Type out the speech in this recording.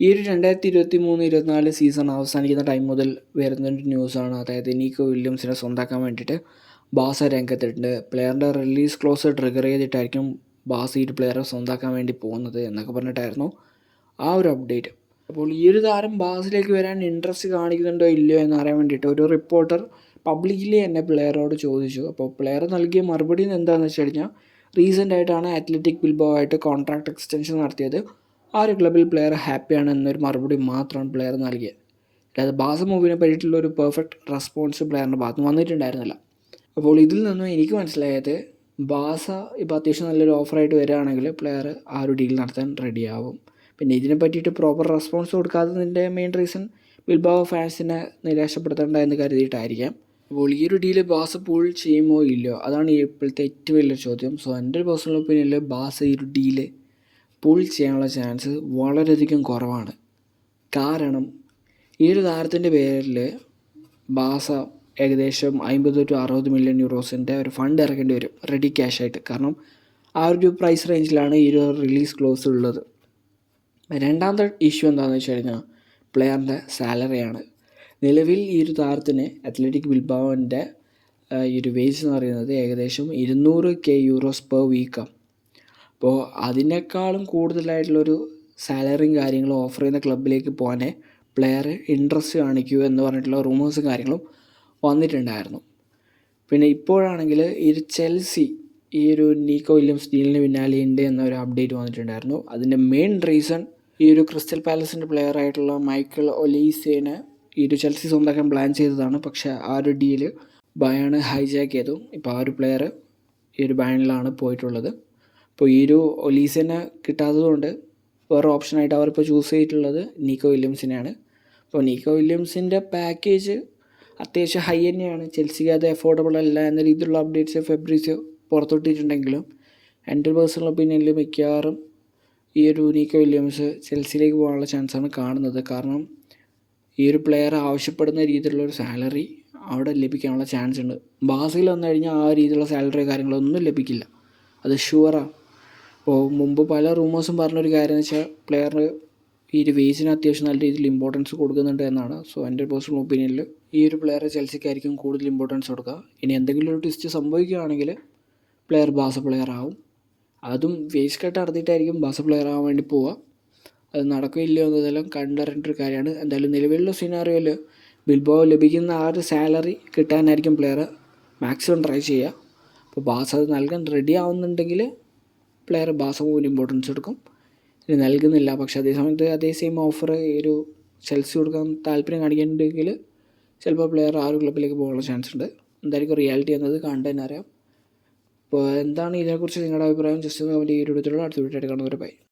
ഈ ഒരു രണ്ടായിരത്തി ഇരുപത്തി മൂന്ന് ഇരുപത്തിനാല് സീസൺ അവസാനിക്കുന്ന ടൈം മുതൽ വരുന്നൊരു ന്യൂസാണ് അതായത് നീക്കോ വില്യംസിനെ സ്വന്താക്കാൻ വേണ്ടിയിട്ട് ബാസ രംഗത്തിട്ടുണ്ട്. പ്ലെയറിന്റെ റിലീസ് ക്ലോസ് ട്രിഗർ ചെയ്തിട്ടായിരിക്കും ബാസ ഈ ഒരു പ്ലെയറെ സ്വന്താക്കാൻ വേണ്ടി പോകുന്നത് എന്നൊക്കെ പറഞ്ഞിട്ടായിരുന്നു ആ ഒരു അപ്ഡേറ്റ് അപ്പോൾ ഈ ഒരു താരം ബാസിലേക്ക് വരാൻ ഇൻട്രസ്റ്റ് കാണിക്കുന്നുണ്ടോ ഇല്ലയോ എന്ന് അറിയാൻ വേണ്ടിയിട്ട് ഒരു റിപ്പോർട്ടർ പബ്ലിക്കലി എന്നെ പ്ലെയറോട് ചോദിച്ചു. അപ്പോൾ പ്ലെയർ നൽകിയ മറുപടി എന്താണെന്ന് വെച്ച് കഴിഞ്ഞാൽ റീസെന്റ് ആയിട്ടാണ് അത്ലറ്റിക് ബിൽബോ ആയിട്ട് കോൺട്രാക്ട് എക്സ്റ്റൻഷൻ നടത്തിയത്. ആ ഒരു ക്ലബിൽ പ്ലെയർ ഹാപ്പിയാണ് എന്നൊരു മറുപടി മാത്രമാണ് പ്ലെയർ നൽകിയത്. അതായത് ബാസ മൂവിനെ പറ്റിയിട്ടുള്ള ഒരു പെർഫെക്റ്റ് റെസ്പോൺസ് പ്ലെയറിന്റെ ഭാഗത്ത് വന്നിട്ടുണ്ടായിരുന്നില്ല. അപ്പോൾ ഇതിൽ നിന്നും എനിക്ക് മനസ്സിലായത് ബാസ ഇപ്പോൾ അത്യാവശ്യം നല്ലൊരു ഓഫറായിട്ട് വരികയാണെങ്കിൽ പ്ലെയർ ആ ഒരു ഡീൽ നടത്താൻ റെഡിയാവും പിന്നെ ഇതിനെ പറ്റിയിട്ട് പ്രോപ്പർ റെസ്പോൺസ് കൊടുക്കാത്തതിന്റെ മെയിൻ റീസൺ ബിൽബാവോ ഫാൻസിനെ നിരാശപ്പെടുത്തേണ്ട എന്ന് കരുതിയിട്ടായിരിക്കാം. അപ്പോൾ ഈ ഒരു ഡീൽ ബാസ പൂൾ ചെയ്യുമോ ഇല്ലയോ? അതാണ് ഇപ്പോഴത്തെ ഏറ്റവും വലിയ ചോദ്യം. സോ എന്റെ ഒരു പേഴ്സണൽ ഒപ്പീനിയനിൽ ബാസ ഈ ഒരു ഡീൽ പുൾ ചെയ്യാനുള്ള ചാൻസ് വളരെയധികം കുറവാണ്. കാരണം ഈ ഒരു താരത്തിന്റെ പേരിൽ ബാസ ഏകദേശം അമ്പത് ടു അറുപത് മില്യൺ യൂറോസിന്റെ ഒരു ഫണ്ട് ഇറക്കേണ്ടി വരും റെഡി ക്യാഷ് ആയിട്ട്. കാരണം ആ ഒരു പ്രൈസ് റേഞ്ചിലാണ് ഈ ഒരു റിലീസ് ക്ലോസ് ഉള്ളത്. രണ്ടാമത്തെ ഇഷ്യൂ എന്താണെന്ന് വെച്ച് കഴിഞ്ഞാൽ പ്ലെയറിന്റെ സാലറിയാണ് നിലവിൽ ഈ ഒരു താരത്തിന് അത്ലറ്റിക് ബിൽബാവിന്റെ ഈ ഒരു വേജ് എന്ന് പറയുന്നത് ഏകദേശം ഇരുന്നൂറ് കെ യൂറോസ് പെർ വീക്കാണ് അപ്പോൾ അതിനേക്കാളും കൂടുതലായിട്ടുള്ളൊരു സാലറിയും കാര്യങ്ങളും ഓഫർ ചെയ്യുന്ന ക്ലബിലേക്ക് പോകാനേ പ്ലെയർ ഇൻട്രസ്റ്റ് കാണിക്കൂ എന്ന് പറഞ്ഞിട്ടുള്ള റൂമേഴ്സും കാര്യങ്ങളും വന്നിട്ടുണ്ടായിരുന്നു. പിന്നെ ഇപ്പോഴാണെങ്കിൽ ഈ ചെൽസി ഈ ഒരു നീക്കോ വില്യംസ് ഡീലിന് പിന്നാലെ ഉണ്ട് എന്നൊരു അപ്ഡേറ്റ് വന്നിട്ടുണ്ടായിരുന്നു. അതിന്റെ മെയിൻ റീസൺ ഈ ഒരു ക്രിസ്റ്റൽ പാലസിന്റെ പ്ലെയർ ആയിട്ടുള്ള മൈക്കിൾ ഒലീസേനെ ഈ ഒരു ചെൽസി സ്വന്തമാക്കാൻ പ്ലാൻ ചെയ്തതാണ്. പക്ഷേ ആ ഒരു ഡീൽ ബയാണ് ഹൈജാക്ക് ചെയ്തു. ഇപ്പോൾ ആ ഒരു പ്ലെയർ ഈ ഒരു ബയണിലാണ് പോയിട്ടുള്ളത്. അപ്പോൾ ഈ ഒരു ഒലീസിനെ കിട്ടാത്തതുകൊണ്ട് വേറെ ഓപ്ഷനായിട്ട് അവരിപ്പോൾ ചൂസ് ചെയ്തിട്ടുള്ളത് നീക്കോ വില്യംസിനെയാണ്. അപ്പോൾ നീക്കോ വില്യംസിന്റെ പാക്കേജ് അത്യാവശ്യം ഹൈ തന്നെയാണ്. ചെൽസിക്ക് അത് അഫോർഡബിൾ അല്ല എന്ന രീതിയിലുള്ള അപ്ഡേറ്റ്സ് ഫെബ്രിസ് പുറത്തുവിട്ടിട്ടുണ്ടെങ്കിലും എന്റെ പേഴ്സണൽ ഒപ്പീനിയനിൽ മിക്കവാറും ഈ ഒരു നീക്കോ വില്യംസ് ചെൽസിയിലേക്ക് പോകാനുള്ള ചാൻസാണ് കാണുന്നത്. കാരണം ഈ ഒരു പ്ലെയർ ആവശ്യപ്പെടുന്ന രീതിയിലുള്ള ഒരു സാലറി അവിടെ ലഭിക്കാനുള്ള ചാൻസ് ഉണ്ട്. ബാസയിൽ വന്നു കഴിഞ്ഞാൽ ആ രീതിയിലുള്ള സാലറി കാര്യങ്ങളൊന്നും ലഭിക്കില്ല. അത് ഷുവറാണ് അപ്പോൾ മുമ്പ് പല റൂമേഴ്സും പറഞ്ഞൊരു കാര്യം എന്ന് വെച്ചാൽ പ്ലെയറിന് ഈ ഒരു വേസിന് അത്യാവശ്യം നല്ല രീതിയിൽ ഇമ്പോർട്ടൻസ് കൊടുക്കുന്നുണ്ട് എന്നാണ്. സോ എന്റെ പേഴ്സണൽ ഒപ്പീനിയനിൽ ഈ ഒരു പ്ലെയർ ചെൽസിക്കായിരിക്കും കൂടുതൽ ഇമ്പോർട്ടൻസ് കൊടുക്കുക. ഇനി എന്തെങ്കിലും ഒരു ട്വിസ്റ്റ് സംഭവിക്കുകയാണെങ്കിൽ പ്ലെയർ ബാസ പ്ലെയർ ആവും. അതും വേസ് കട്ട് നടത്തിയിട്ടായിരിക്കും ബാസ പ്ലെയർ ആവാൻ വേണ്ടി പോവുക. അത് നടക്കില്ല എന്നതെല്ലാം കണ്ടറിയേണ്ട ഒരു കാര്യമാണ്. എന്തായാലും നിലവിലുള്ള സിനാറിയോയിൽ ബിൽബോ ലഭിക്കുന്ന ആ ഒരു സാലറി കിട്ടാനായിരിക്കും പ്ലെയർ മാക്സിമം ട്രൈ ചെയ്യുക. അപ്പോൾ ബാസ് അത് നൽകാൻ റെഡി ആവുന്നുണ്ടെങ്കിൽ പ്ലെയർ ബാസ മൂവിന് ഇമ്പോർട്ടൻസ് എടുക്കും. ഇനി നൽകുന്നില്ല. പക്ഷേ അതേ സമയത്ത് അതേ സെയിം ഓഫർ ഈ ഒരു ചെൽസി കൊടുക്കാൻ താല്പര്യം കാണിക്കുന്നുണ്ടെങ്കിൽ ചിലപ്പോൾ പ്ലെയർ ആ ഒരു ക്ലബിലേക്ക് പോകാനുള്ള ചാൻസ് ഉണ്ട്. എന്തായിരിക്കും റിയാലിറ്റി എന്നത് കണ്ടു തന്നെ അറിയാം. അപ്പോൾ എന്താണ് ഇതിനെക്കുറിച്ച് നിങ്ങളുടെ അഭിപ്രായം? ജസ്റ്റ് കമന്റ് ഒരു അടുത്ത വീട്ടിൽ എടുക്കണം കാണുന്നവരെ ബൈ